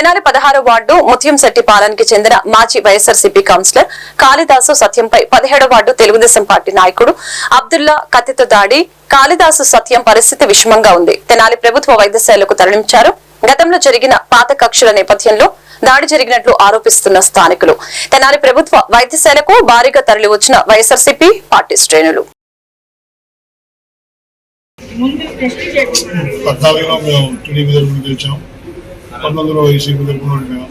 తెనాలి పదహారు వార్డు ముత్యంశెట్టి పాలనకి చెందిన మాజీ వైఎస్ఆర్సీపీ కౌన్సిలర్ కాళిదాసు సత్యంపై పదిహేడు వార్డు తెలుగుదేశం పార్టీ నాయకుడు అబ్దుల్లా కత్తితో దాడి. కాళిదాసు సత్యం పరిస్థితి విషమంగా ఉంది. తెనాలి ప్రభుత్వ వైద్యశాలకు తరలించారు. గతంలో జరిగిన పాత కక్షల నేపథ్యంలో దాడి జరిగినట్లు ఆరోపిస్తున్న స్థానికులు. తెనాలి ప్రభుత్వ వైద్యశాలకు భారీగా తరలి వచ్చిన వైఎస్ఆర్సీపీ పార్టీ శ్రేణులు. ముందు పద్నాలుగులో మేము టీడీపీ తరఫున గెలిచాం పంతొమ్మిదిలో వైసీపీ తరఫున ఓడిపోయాం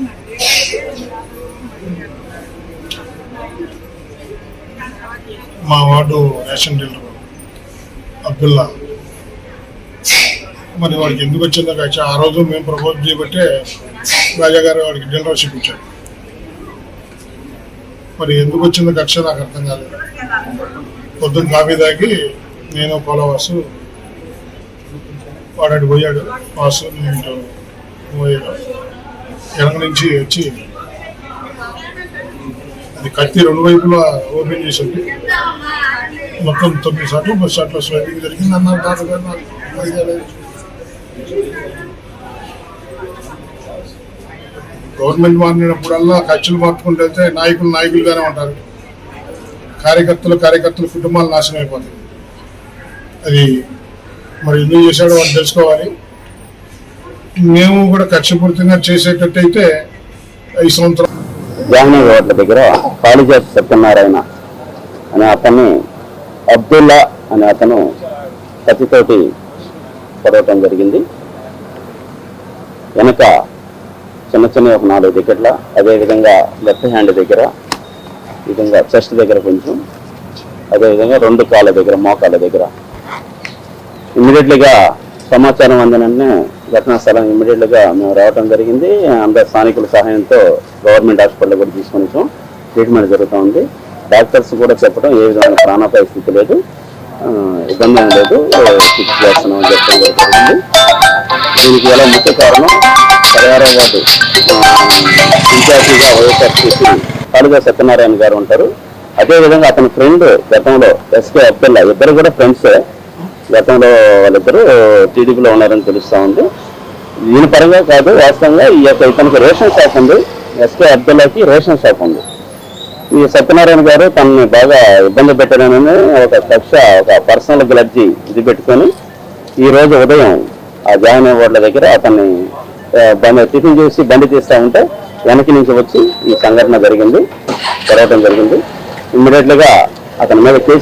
మా వార్డు రేషన్ డీలర్ అబ్దుల్లా. మరి వాడికి ఎందుకు వచ్చిందో కక్ష ఆ రోజు మేము ప్రపోజ్ చేయబట్టే రాజా గారు వాడికి డీలర్షిప్ ఇచ్చాడు మరి ఎందుకు వచ్చిందో కక్ష నాకు అర్థం కాలేదు. పొద్దున్న కాఫీ తాగి నేను పోలవాసు వాడు పోయాడు. వాసు నేను వెనక నుంచి వచ్చి అది కత్తి రెండు వైపులా ఓపెన్ చేసింది మొత్తం తొమ్మిది షాట్లు పది సార్లు స్వైపింగ్ జరిగింది. అన్నారు తాతగారు గవర్నమెంట్ మారినప్పుడల్లా ఖర్చులు మార్చుకుంటూ వెళ్తే నాయకులు నాయకులుగానే ఉంటారు. కార్యకర్తలు కార్యకర్తలు కుటుంబాలు నాశనం అయిపోతాయి. అది మరి ఎందుకు చేశాడో వాళ్ళు తెలుసుకోవాలి. మేము కూడా కక్షపూర్తిగా చేసేటట్టయితే ఐదు సంవత్సరం జామినీ ఓట్ల దగ్గర కాళీజాతి సత్యనారాయణ అనే అతన్ని అబ్దుల్లా అనే అతను కత్తితోటి పొడవటం జరిగింది. వెనక చిన్న చిన్న ఒక నాలుగు దిగ్గట్ల అదేవిధంగా లెఫ్ట్ హ్యాండ్ దగ్గర ఈ విధంగా చెస్ట్ దగ్గర కొంచెం అదేవిధంగా రెండు కాళ్ళ దగ్గర మోకాళ్ళ దగ్గర. ఇమ్మీడియట్లీగా సమాచారం అందిన ఘటనా స్థలం ఇమ్మీడియట్లీగా మేము రావడం జరిగింది. అందరు స్థానికుల సహాయంతో గవర్నమెంట్ హాస్పిటల్ కూడా తీసుకొని ట్రీట్మెంట్ జరుగుతూ ఉంది. డాక్టర్స్ కూడా చెప్పడం ఏ విధమైన ప్రాణాపాయ స్థితి లేదు. ఇబ్బంది లేదు. చికిత్స చేస్తున్నాం అని చెప్పడం జరుగుతుంది. దీనికి ఎలా ముఖ్య కారణం పరిహారం వార్డు ఇన్ఛార్జిగా వైఎస్ఆర్సీపీ కాళిదా సత్యనారాయణ గారు ఉంటారు. అదేవిధంగా అతని ఫ్రెండ్ గతంలో ఎస్కే అబ్దుల్లా ఇద్దరు కూడా ఫ్రెండ్సే. గతంలో వాళ్ళిద్దరూ టీడీపీలో ఉన్నారని తెలుస్తూ ఉంది. దీని పరంగా కాదు వాస్తవంగా ఈ యొక్క ఇతనికి రేషన్ షాప్ ఉంది. ఎస్కే అబ్దుల్లాకి రేషన్ షాప్ ఉంది. ఈ సత్యనారాయణ గారు తనని బాగా ఇబ్బంది పెట్టడానని ఒక కక్ష ఒక పర్సనల్ గ్లడ్జి ఇది పెట్టుకొని ఈ రోజు ఉదయం ఆ జాయిన్ వార్డుల దగ్గర అతన్ని బండి టిఫిన్ చేసి బండి తీస్తా ఉంటే వెనక్కి నుంచి వచ్చి ఈ సంఘటన జరిగింది జరగడం జరిగింది. ఇమ్మీడియట్లుగా అతని మీద కేసు